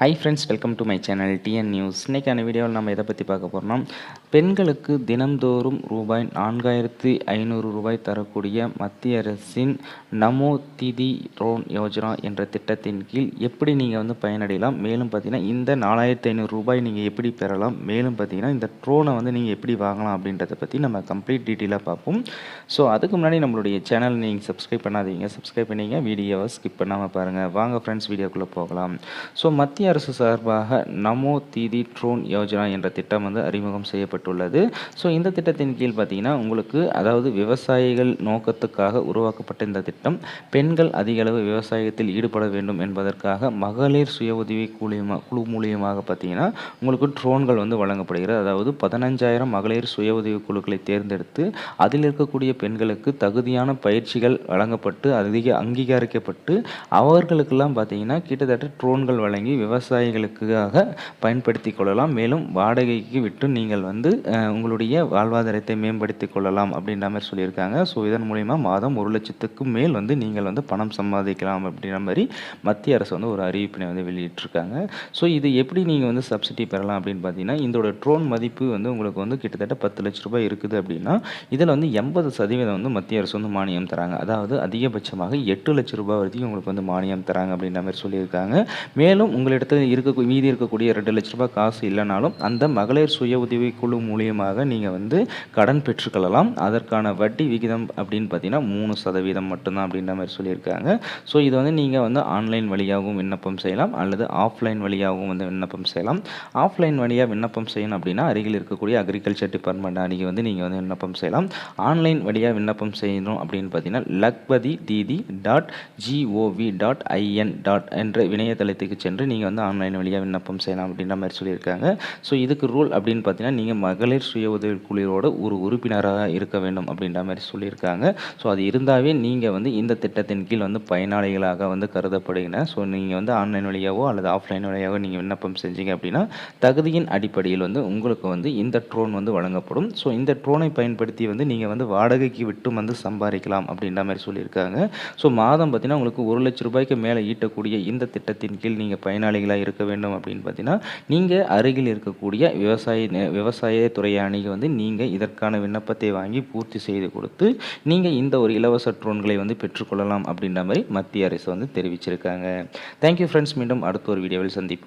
Hi friends welcome to my channel TN news இன்றைக்கான வீடியோவில் நம்ம எதை பற்றி பார்க்க போகிறோம்னா பெண்களுக்கு தினம்தோறும் ரூபாய் நான்காயிரத்தி ஐநூறு ரூபாய் தரக்கூடிய மத்திய அரசின் நமோ திதி ட்ரோன் யோஜனா என்ற திட்டத்தின் கீழ் எப்படி நீங்கள் வந்து பயனடையலாம்? மேலும் பார்த்தீங்கன்னா இந்த நாலாயிரத்தி ஐநூறு ரூபாய் நீங்கள் எப்படி பெறலாம்? மேலும் பார்த்தீங்கன்னா இந்த ட்ரோனை வந்து நீங்கள் எப்படி வாங்கலாம் அப்படின்றத பற்றி நம்ம கம்ப்ளீட் டீட்டெயிலாக பார்ப்போம். ஸோ அதுக்கு முன்னாடி நம்மளுடைய சேனல் நீங்கள் சப்ஸ்கிரைப் பண்ணாதீங்க. சப்ஸ்கிரைப் பண்ணிங்க. வீடியோவை ஸ்கிப் பண்ணாமல் பாருங்கள் வாங்க ஃப்ரெண்ட்ஸ் வீடியோக்குள்ளே போகலாம். ஸோ மத்திய அரசு சார்பாக நமோ தீதி ட்ரோன் யோஜனா என்ற திட்டம் வந்து அறிமுகம் செய்யப்பட்டுள்ளது. ஸோ இந்த திட்டத்தின் கீழ் பார்த்தீங்கன்னா உங்களுக்கு அதாவது விவசாயிகள் நோக்கத்துக்காக உருவாக்கப்பட்ட இந்த திட்டம் பெண்கள் அதிக அளவு விவசாயத்தில் ஈடுபட வேண்டும் என்பதற்காக மகளிர் சுய உதவி குழுமா குழு மூலியமாக பார்த்தீங்கன்னா உங்களுக்கு ட்ரோன்கள் வந்து வழங்கப்படுகிறது. அதாவது பதினஞ்சாயிரம் மகளிர் சுய உதவி குழுக்களை தேர்ந்தெடுத்து அதில் இருக்கக்கூடிய பெண்களுக்கு தகுதியான பயிற்சிகள் வழங்கப்பட்டு அதிக அங்கீகரிக்கப்பட்டு அவர்களுக்கெல்லாம் பார்த்தீங்கன்னா கிட்டத்தட்ட ட்ரோன்கள் வழங்கி விவசாயிகளுக்காக பயன்படுத்தி கொள்ளலாம். மேலும் வாடகைக்கு விட்டு நீங்கள் வந்து உங்களுடைய வாழ்வாதாரத்தை மேம்படுத்தி கொள்ளலாம் அப்படின்ற மாதிரி சொல்லியிருக்காங்க. ஸோ இதன் மூலிமா மாதம் ஒரு லட்சத்துக்கும் மேல் வந்து நீங்கள் வந்து பணம் சம்பாதிக்கலாம் அப்படின்ற மாதிரி மத்திய அரசு வந்து ஒரு அறிவிப்பினை வந்து வெளியிட்டிருக்காங்க. ஸோ இது எப்படி நீங்கள் வந்து சப்சிடி பெறலாம் அப்படின்னு பார்த்தீங்கன்னா இதோட ட்ரோன் மதிப்பு வந்து உங்களுக்கு வந்து கிட்டத்தட்ட பத்து லட்ச ரூபாய் இருக்குது அப்படின்னா இதில் வந்து எண்பது சதவீதம் வந்து மத்திய அரசு வந்து மானியம் தராங்க. அதாவது அதிகபட்சமாக எட்டு லட்ச ரூபாய் வரைக்கும் உங்களுக்கு வந்து மானியம் தராங்க அப்படின்ற மாதிரி சொல்லியிருக்காங்க. மேலும் உங்களிடம் உங்களிடத்தில் இருக்க மீதி இருக்கக்கூடிய ரெண்டு லட்ச ரூபாய் காசு இல்லைனாலும் அந்த மகளிர் சுய உதவி குழு மூலியமாக நீங்கள் வந்து கடன் பெற்றுக்கொள்ளலாம். அதற்கான வட்டி விகிதம் அப்படின்னு பார்த்தீங்கன்னா மூணு சதவீதம் மட்டும்தான் அப்படின்ற மாதிரி சொல்லியிருக்காங்க. ஸோ இது வந்து நீங்கள் வந்து ஆன்லைன் வழியாகவும் விண்ணப்பம் செய்யலாம். அல்லது ஆஃப்லைன் வழியாகவும் வந்து விண்ணப்பம் செய்யலாம். ஆஃப்லைன் வழியாக விண்ணப்பம் செய்யணும் அப்படின்னா அருகில் இருக்கக்கூடிய அக்ரிகல்ச்சர் டிபார்ட்மெண்ட் அன்றைக்கி வந்து நீங்கள் வந்து விண்ணப்பம் செய்யலாம். ஆன்லைன் வழியாக விண்ணப்பம் செய்யணும் அப்படின்னு பார்த்தீங்கன்னா Lakhpati Didi dot GOV dot IN dot என்ற இணையதளத்துக்கு சென்று நீங்கள் வந்து ஆன்லைன் வழியாக விண்ணப்பம் செய்யலாம் அப்படின்ற மாதிரி சொல்லியிருக்காங்க. ஸோ இதுக்கு ரூல் அப்படின்னு பார்த்தீங்கன்னா நீங்கள் மகளிர் சுய உதவி குழுவோட ஒரு உறுப்பினராக இருக்க வேண்டும் அப்படின்ற மாதிரி சொல்லியிருக்காங்க. ஸோ அது இருந்தாவே நீங்கள் வந்து இந்த திட்டத்தின் கீழ் வந்து பயனாளிகளாக வந்து கருதப்படுகிற ஸோ நீங்கள் வந்து ஆன்லைன் வழியாகவோ அல்லது ஆஃப்லைன் வழியாகவோ நீங்கள் விண்ணப்பம் செஞ்சீங்க அப்படின்னா தகுதியின் அடிப்படையில் வந்து உங்களுக்கு வந்து இந்த ட்ரோன் வந்து வழங்கப்படும். ஸோ இந்த ட்ரோனை பயன்படுத்தி வந்து நீங்கள் வந்து வாடகைக்கு விட்டு வந்து சம்பாதிக்கலாம் அப்படின்ற மாதிரி சொல்லியிருக்காங்க. ஸோ மாதம் பார்த்தீங்கன்னா உங்களுக்கு ஒரு லட்ச ரூபாய்க்கு மேலே ஈட்டக்கூடிய இந்த திட்டத்தின் கீழ் நீங்கள் பயனாளிகள் பயனாளிகளாக இருக்க வேண்டும் அப்படின்னு பார்த்தீங்கன்னா நீங்கள் அருகில் இருக்கக்கூடிய விவசாய விவசாய துறை அணிக்கு வந்து நீங்கள் இதற்கான விண்ணப்பத்தை வாங்கி பூர்த்தி செய்து கொடுத்து நீங்கள் இந்த ஒரு இலவச ட்ரோன்களை வந்து பெற்றுக்கொள்ளலாம் அப்படின்ற மாதிரி மத்திய அரசு வந்து தெரிவிச்சிருக்காங்க. தேங்க்யூ ஃப்ரெண்ட்ஸ் மீண்டும் அடுத்த ஒரு வீடியோவில் சந்திப்போம்.